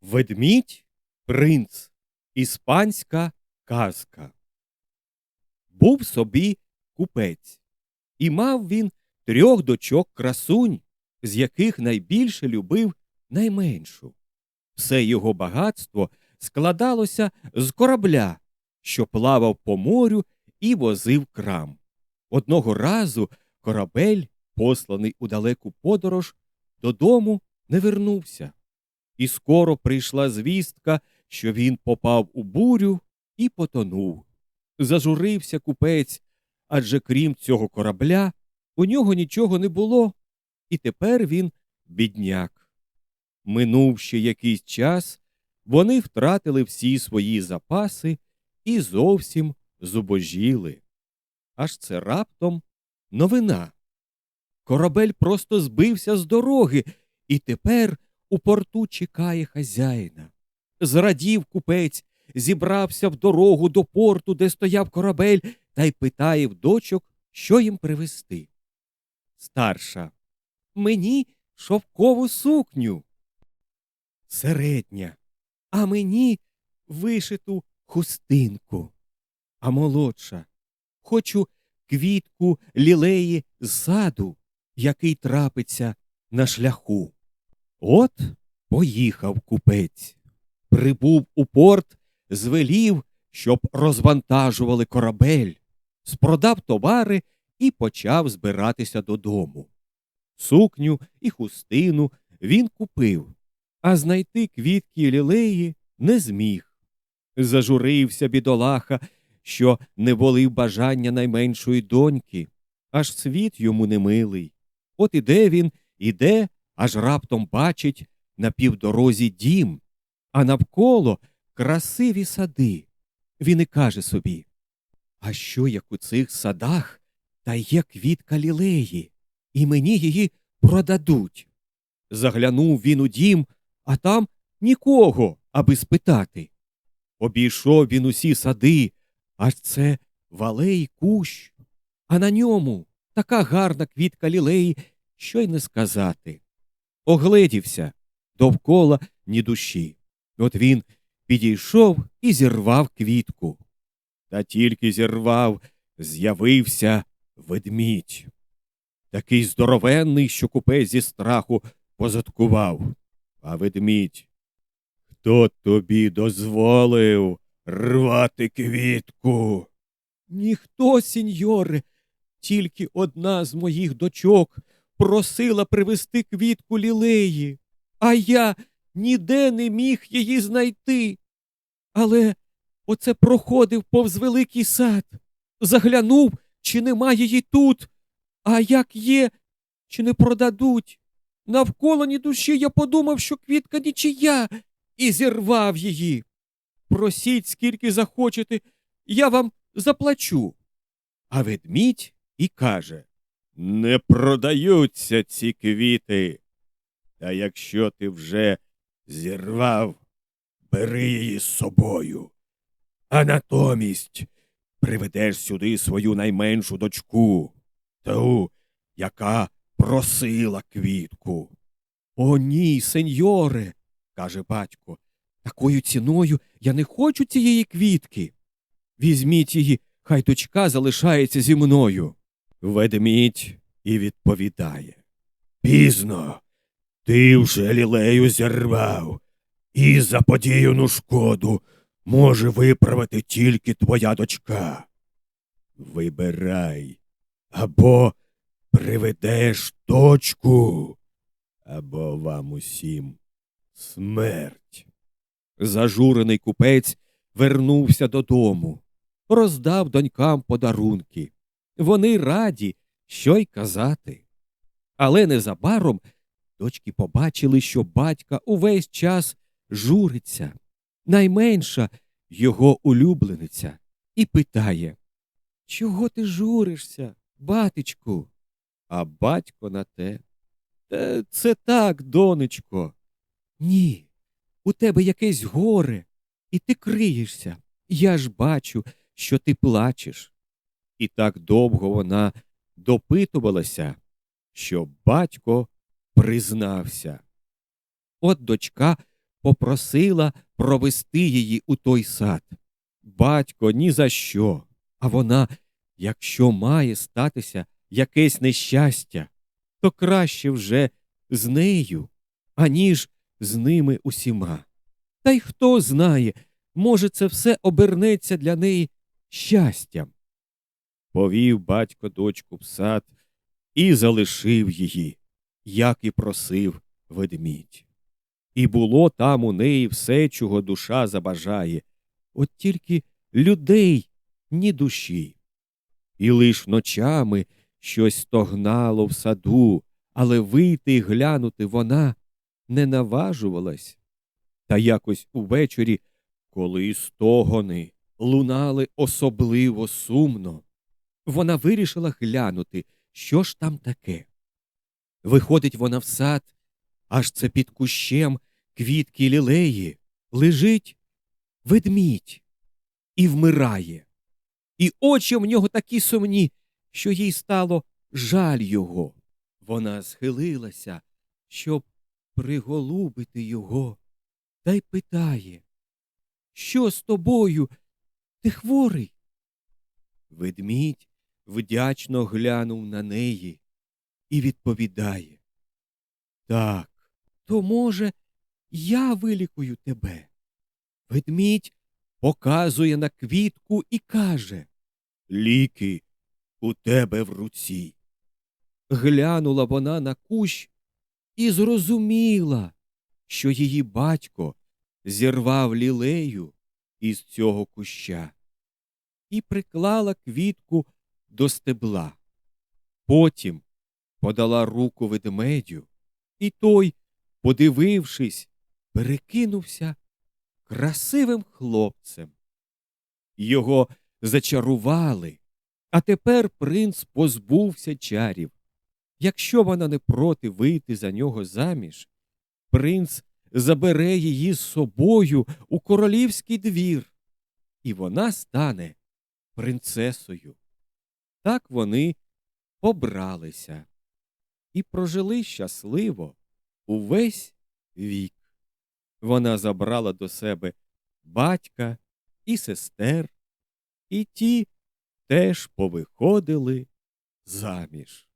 Ведмідь принц. Іспанська казка. Був собі купець, і мав він трьох дочок красунь, з яких найбільше любив найменшу. Все його багатство складалося з корабля, що плавав по морю і возив крам. Одного разу корабель, посланий у далеку подорож, додому не вернувся. І скоро прийшла звістка, що він попав у бурю і потонув. Зажурився купець, адже крім цього корабля, у нього нічого не було, і тепер він бідняк. Минув ще якийсь час, вони втратили всі свої запаси і зовсім зубожіли. Аж це раптом новина. Корабель просто збився з дороги, і тепер у порту чекає хазяїна. Зрадів купець, зібрався в дорогу до порту, де стояв корабель, та й питає в дочок, що їм привезти. Старша. Мені шовкову сукню. Середня. А мені вишиту хустинку. А молодша. Хочу квітку лілеї з саду, який трапиться на шляху. От поїхав купець. Прибув у порт, звелів, щоб розвантажували корабель, спродав товари і почав збиратися додому. Сукню і хустину він купив, а знайти квітки лілеї не зміг. Зажурився бідолаха, що не волив бажання найменшої доньки, аж світ йому немилий. От іде він, іде, аж раптом бачить на півдорозі дім, а навколо красиві сади. Він і каже собі А що як у цих садах та є квітка лілеї, і мені її продадуть. Заглянув він у дім, а там нікого, аби спитати. Обійшов він усі сади, аж це валей кущ, а на ньому така гарна квітка лілеї, що й не сказати. Огледівся довкола ні душі. От він підійшов і зірвав квітку. Та тільки зірвав, з'явився ведмідь. Такий здоровенний, що купець зі страху позадкував. А ведмідь. Хто тобі дозволив рвати квітку? Ніхто, сіньоре, тільки одна з моїх дочок просила привезти квітку лілеї, а я ніде не міг її знайти. Але оце проходив повз великий сад, заглянув, чи нема її тут, а як є, чи не продадуть. Навколо ні душі я подумав, що квітка нічия, і зірвав її. Просіть, скільки захочете, я вам заплачу. А ведмідь і каже Не продаються ці квіти. Та якщо ти вже зірвав, бери її з собою. А натомість приведеш сюди свою найменшу дочку, ту, яка просила квітку. О, ні, сеньоре, каже батько, такою ціною я не хочу цієї квітки. Візьміть її, хай дочка залишається зі мною. Ведмідь і відповідає Пізно. Ти вже лілею зірвав, і заподіяну шкоду може виправити тільки твоя дочка. Вибирай або приведеш дочку, або вам усім смерть. Зажурений купець вернувся додому, роздав донькам подарунки. Вони раді, що й казати. Але незабаром дочки побачили, що батька увесь час журиться, найменша його улюблениця, і питає Чого ти журишся, батечку? А батько на те. Це так, донечко. Ні, у тебе якесь горе, і ти криєшся. Я ж бачу, що ти плачеш. І так довго вона допитувалася, що батько признався. От дочка попросила провести її у той сад. Батько ні за що, а вона, якщо має статися якесь нещастя, то краще вже з нею, аніж з ними усіма. Та й хто знає, може, це все обернеться для неї щастям. Повів батько дочку в сад і залишив її, як і просив ведмідь. І було там у неї все, чого душа забажає, от тільки людей ні душі. І лиш ночами щось стогнало в саду, але вийти й глянути вона не наважувалась. Та якось увечері, коли стогони лунали особливо сумно, вона вирішила глянути, що ж там таке. Виходить вона в сад, аж це під кущем квітки лілеї лежить ведмідь і вмирає. І очі в нього такі сумні, що їй стало жаль його. Вона схилилася, щоб приголубити його, та й питає Що з тобою? Ти хворий? Ведмідь вдячно глянув на неї і відповідає Так, то, може, я вилікую тебе. Ведмідь показує на квітку і каже Ліки у тебе в руці. Глянула вона на кущ і зрозуміла, що її батько зірвав лілею із цього куща і приклала квітку до стебла. Потім подала руку ведмедю, і той, подивившись, перекинувся красивим хлопцем. Його зачарували, а тепер принц позбувся чарів. Якщо вона не проти вийти за нього заміж, принц забере її з собою у королівський двір, і вона стане принцесою. Так вони побралися і прожили щасливо увесь вік. Вона забрала до себе батька і сестер, і ті теж повиходили заміж.